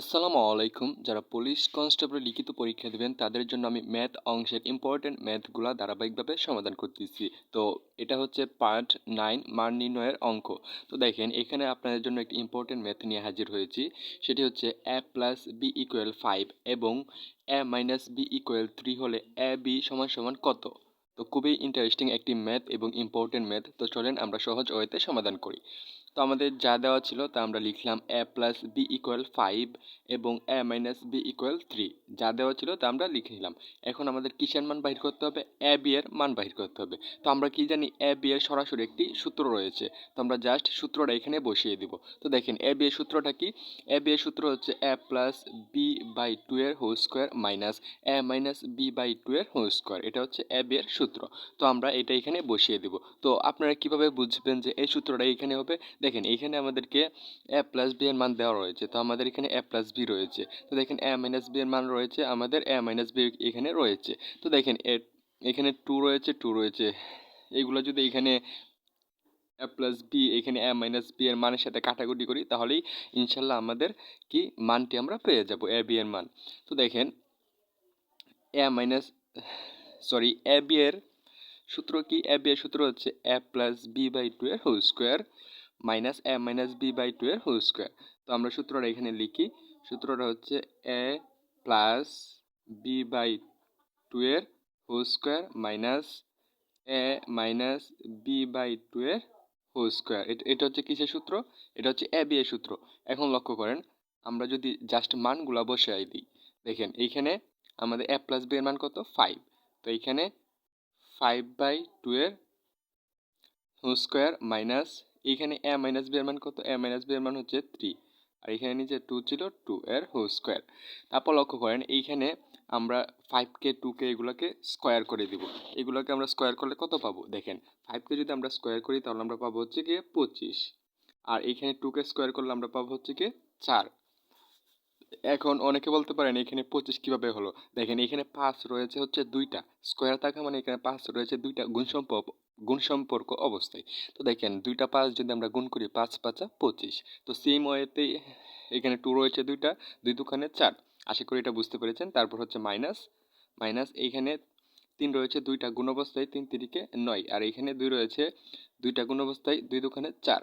আসসালামু আলাইকুম। যারা পুলিশ কনস্টেবল লিখিত পরীক্ষা দেবেন, তাদের জন্য আমি ম্যাথ অংশের ইম্পর্টেন্ট ম্যাথগুলো ধারাবাহিকভাবে সমাধান করতেছি। তো এটা হচ্ছে পার্ট নাইন মান নির্ণয়ের অঙ্ক। তো দেখেন, এখানে আপনাদের জন্য একটি ইম্পর্টেন্ট ম্যাথ নিয়ে হাজির হয়েছি। সেটি হচ্ছে A plus B equal five এবং A minus B equal three হলে এ বি সমান সমান কত? তো খুবই ইন্টারেস্টিং একটি ম্যাথ এবং ইম্পর্টেন্ট ম্যাথ। তো চলেন আমরা সহজ ওয়েতে সমাধান করি। তো আমাদের যা দেওয়া ছিল তা আমরা লিখলাম A plus B equal five এবং A minus B equal three. যা দেওয়া ছিল তা আমরা লিখে নিলাম। এখন আমাদের কিসের মান বাহির করতে হবে? এ বি এর মান বাহির করতে হবে। তো আমরা কি জানি এ বি এর সরাসরি একটি সূত্র রয়েছে। তো আমরা জাস্ট সূত্রটা এখানে বসিয়ে দিব। তো দেখেন, এ বি এর সূত্রটা কি? এ বি এর সূত্র হচ্ছে A plus B by two এর whole square minus A minus B by two এর হোল স্কোয়ার। এটা হচ্ছে এ বি এর সূত্র। তো আমরা এটা এখানে বসিয়ে দিব। তো আপনারা কীভাবে বুঝবেন যে এই সূত্রটা এখানে হবে? দেখেন, এইখানে আমাদেরকে এ প্লাস বি এর মান দেওয়া রয়েছে। তো আমাদের এখানে এ প্লাস বি রয়েছে। তো দেখেন এ মাইনাস বি এর মান রয়েছে, আমাদের এ মাইনাস বি এখানে রয়েছে। তো দেখেন এখানে টু রয়েছে টু রয়েছে। এগুলো যদি এখানে এ প্লাস বি এখানে এ মাইনাস বি এর মানের সাথে কাটাকুটি করি, তাহলেই ইনশাল্লাহ আমাদের কি মানটি আমরা পেয়ে যাব এ বি এর মান। তো দেখেন A minus sorry A B এর সূত্র কি? এ বি এর সূত্র হচ্ছে A plus B by two এর whole square minus A minus B by two এর হোল স্কোয়ার। তো আমরা সূত্রটা এখানে লিখি। সূত্রটা হচ্ছে A plus B by two এর whole square minus A minus B by two এর হোল স্কোয়ার। এটা হচ্ছে কিসের সূত্র? এটা হচ্ছে এ বি এর সূত্র। এখন লক্ষ্য করেন, আমরা যদি জাস্ট মানগুলা বসে দিই, দেখেন এইখানে আমাদের এ প্লাস বি এর মান কত? ফাইভ। তো এইখানে ফাইভ বাই টু এর হোল স্কোয়ার মাইনাস এইখানে এ মাইনাস বি এর মান কত? এ মাইনাস বি এর মান হচ্ছে থ্রি আর এখানে নিচে টু ছিল টু এর হোল স্কোয়ার তারপর লক্ষ্য করেন, এইখানে আমরা ফাইভ কে টু কে এগুলোকে স্কোয়ার করে দিব। এগুলোকে আমরা স্কোয়ার করলে কত পাবো? দেখেন ফাইভকে যদি আমরা স্কোয়ার করি, তাহলে আমরা পাবো হচ্ছে গিয়ে পঁচিশ। আর এইখানে টুকে স্কোয়ার করলে আমরা পাবো হচ্ছে গিয়ে চার। এখন অনেকে বলতে পারেন, এখানে পঁচিশ কীভাবে হলো? দেখেন, এখানে পাঁচ রয়েছে হচ্ছে দুইটা। স্কোয়ার থাকা মানে এখানে পাঁচ রয়েছে দুইটা গুণ সম্পর্ক গুণ সম্পর্ক অবস্থায়। তো দেখেন, দুইটা পাঁচ যদি আমরা গুণ করি, পাঁচ পাঁচা পঁচিশ। তো সেম ওয়েতেই এখানে টু রয়েছে দুইটা, দুই দুখানে চার। আশা করি এটা বুঝতে পেরেছেন। তারপর হচ্ছে মাইনাস মাইনাস এইখানে তিন রয়েছে দুইটা গুণ অবস্থায় তিন তিরিকে নয়। আর এইখানে দুই রয়েছে দুইটা গুণ অবস্থায় দুই দুখানে চার।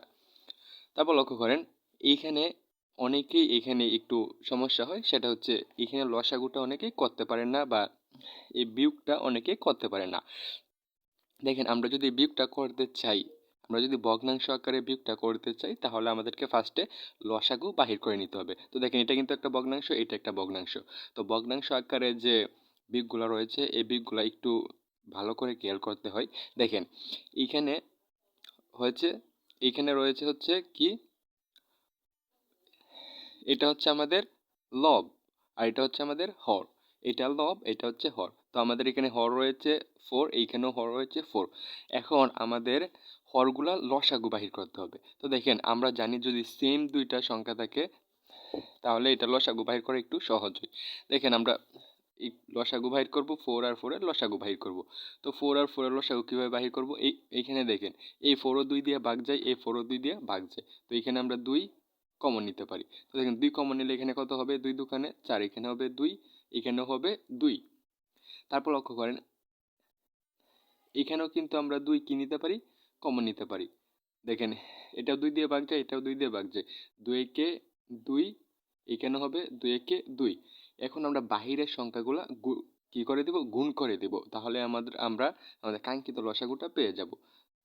তারপর লক্ষ্য করেন এইখানে অনেকেই এখানে একটু সমস্যা হয়, সেটা হচ্ছে এখানে লসাগুটা অনেকেই করতে পারেন না বা এই বিয়োগটা অনেকেই করতে পারে না। দেখেন, আমরা যদি বিয়োগটা করতে চাই, আমরা যদি ভগ্নাংশ আকারে বিয়োগটা করতে চাই, তাহলে আমাদেরকে ফার্স্টে লসাগু বাহির করে নিতে হবে। তো দেখেন, এটা কিন্তু একটা ভগ্নাংশ, এটা একটা ভগ্নাংশ। তো ভগ্নাংশ আকারে যে বিয়োগগুলো রয়েছে, এই বিয়োগগুলো একটু ভালো করে খেয়াল করতে হয়। দেখেন এইখানে হয়েছে এইখানে রয়েছে হচ্ছে কি এটা হচ্ছে আমাদের লব আর এটা হচ্ছে আমাদের হর। এটা লব এটা হচ্ছে হর। তো আমাদের এখানে হর রয়েছে ফোর এইখানেও হর রয়েছে ফোর এখন আমাদের হরগুলা লসাগু বাহির করতে হবে। তো দেখেন, আমরা জানি যদি সেম দুইটা সংখ্যা থাকে, তাহলে এটা লসাগু বাহির করা একটু সহজ হয়। দেখেন, আমরা এই লসাগু বাহির করব ফোর আর ফোরের লসাগু বাহির করব। তো ফোর আর ফোরের লসাগু কীভাবে বাহির করব? এই, এইখানে দেখেন, এই ফোরও দুই দিয়ে ভাগ যায়, এই ফোরও দুই দিয়ে ভাগ যায়। তো এখানে আমরা দুই কমন নিতে পারি। তো দেখেন, দুই কমন নিলে এখানে কত হবে? দুই দোকানে, চার এখানে হবে দুই এখানেও হবে দুই। তারপর লক্ষ্য করেন, এখানেও কিন্তু আমরা দুই কি নিতে পারি? কমন নিতে পারি। দেখেন, এটাও দুই দিয়ে ভাগ যায়, এটাও দুই দিয়ে ভাগ যায়। দুই একে দুই, এখানে হবে দুই একে দুই। এখন আমরা বাহিরের সংখ্যাগুলো কি করে দেব? গুণ করে দেব। তাহলে আমাদের, আমরা আমাদের কাঙ্ক্ষিত লসাগুটা পেয়ে যাব।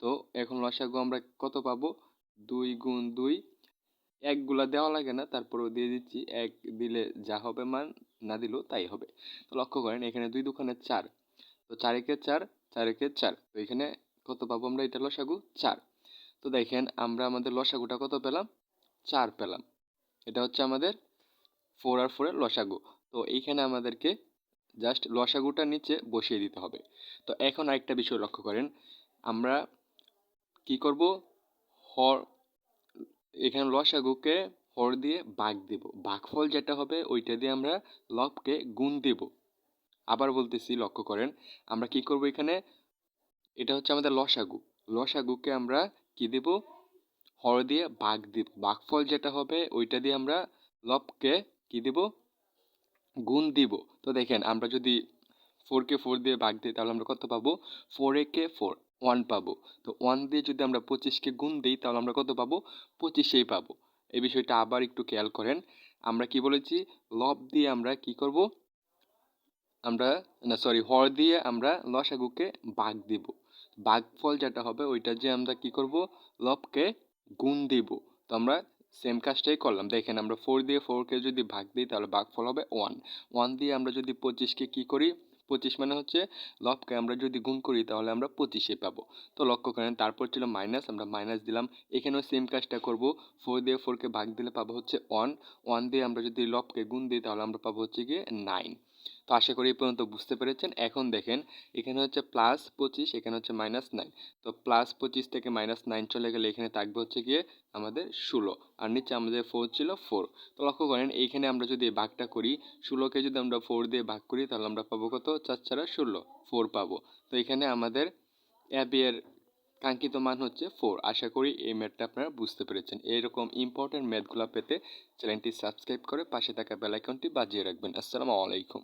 তো এখন লসাগু আমরা কত পাবো? দুই গুণ দুই একগুলা দেওয়া লাগে না, তারপরেও দিয়ে দিচ্ছি। এক দিলে যা হবে মান, না দিলেও তাই হবে। তো লক্ষ্য করেন, এখানে দুই দোকানে চার। তো চার একে চার চার একে চার। তো এখানে কত পাবো আমরা? এটা লসাগু চার। তো দেখেন, আমরা আমাদের লসাগুটা কত পেলাম? চার পেলাম। এটা হচ্ছে আমাদের ফোর আর ফোরের লসাগু। তো এইখানে আমাদেরকে জাস্ট লসাগুটা নিচে বসিয়ে দিতে হবে। তো এখন আরেকটা বিষয় লক্ষ্য করেন। আমরা কি করব? হর এখানে লসাগুকে হর দিয়ে বাঘ দেব। বাঘফল যেটা হবে, ওইটা দিয়ে আমরা লবকে গুণ দেব। আবার বলতেছি, লক্ষ্য করেন, আমরা কি করব এখানে? এটা হচ্ছে আমাদের লসাগু লসাগুকে আমরা কি দেব? হর দিয়ে বাঘ দেব। বাঘফল যেটা হবে, ওইটা দিয়ে আমরা লবকে কি দিব? গুণ দিব। তো দেখেন, আমরা যদি ফোরকে ফোর দিয়ে ভাগ দিই, তাহলে আমরা কত পাবো? ফোর একে ফোর ওয়ান পাবো। তো ওয়ান দিয়ে যদি আমরা পঁচিশকে গুণ দিই, তাহলে আমরা কত পাবো? পঁচিশেই পাবো। এই বিষয়টা আবার একটু খেয়াল করেন। আমরা কি বলেছি? লব দিয়ে আমরা কি করব? আমরা, না সরি হর দিয়ে আমরা লসাগুকে বাঘ দিব। ফল যেটা হবে, ওইটা যে আমরা কি করব? লবকে গুণ দিব। তো আমরা সেম কাজটাই করলাম। দেখেন, আমরা ফোর দিয়ে ফোরকে যদি ভাগ দিই, তাহলে ফল হবে ওয়ান ওয়ান দিয়ে আমরা যদি পঁচিশকে কি করি? পঁচিশ মানে হচ্ছে লবকে আমরা যদি গুণ করি তাহলে আমরা পঁচিশে পাবো। তো লক্ষ্য করেন, তারপর ছিল মাইনাস আমরা মাইনাস দিলাম। এখানেও সেম কাজটা করব। ফোর দিয়ে ফোরকে ভাগ দিলে পাবো হচ্ছে ওয়ান ওয়ান দিয়ে আমরা যদি লবকে গুণ দিই তাহলে আমরা পাবো হচ্ছে গিয়ে নাইন তো আশা করি পর্যন্ত বুঝতে পেরেছেন। এখন দেখেন, এখানে হচ্ছে প্লাস পঁচিশ, এখানে হচ্ছে মাইনাস নাইন তো প্লাস পঁচিশ থেকে মাইনাস নাইন চলে গেলে এখানে থাকবে হচ্ছে গিয়ে আমাদের ষোলো। আর নিচে আমাদের ফোর ছিল ফোর তো লক্ষ্য করেন, এইখানে আমরা যদি ভাগটা করি, ষোলোকে যদি আমরা ফোর দিয়ে ভাগ করি, তাহলে আমরা পাবো কত? চার ছাড়া ষোলো। ফোর পাবো। তো এখানে আমাদের অ্যাবি এর কাঙ্ক্ষিত মান হচ্ছে ফোর আশা করি এই ম্যাথটা আপনারা বুঝতে পেরেছেন। এরকম ইম্পর্টেন্ট ম্যাথগুলো পেতে চ্যানেলটি সাবস্ক্রাইব করে পাশে থাকা বেলাইকনটি বাজিয়ে রাখবেন। আসসালামু আলাইকুম।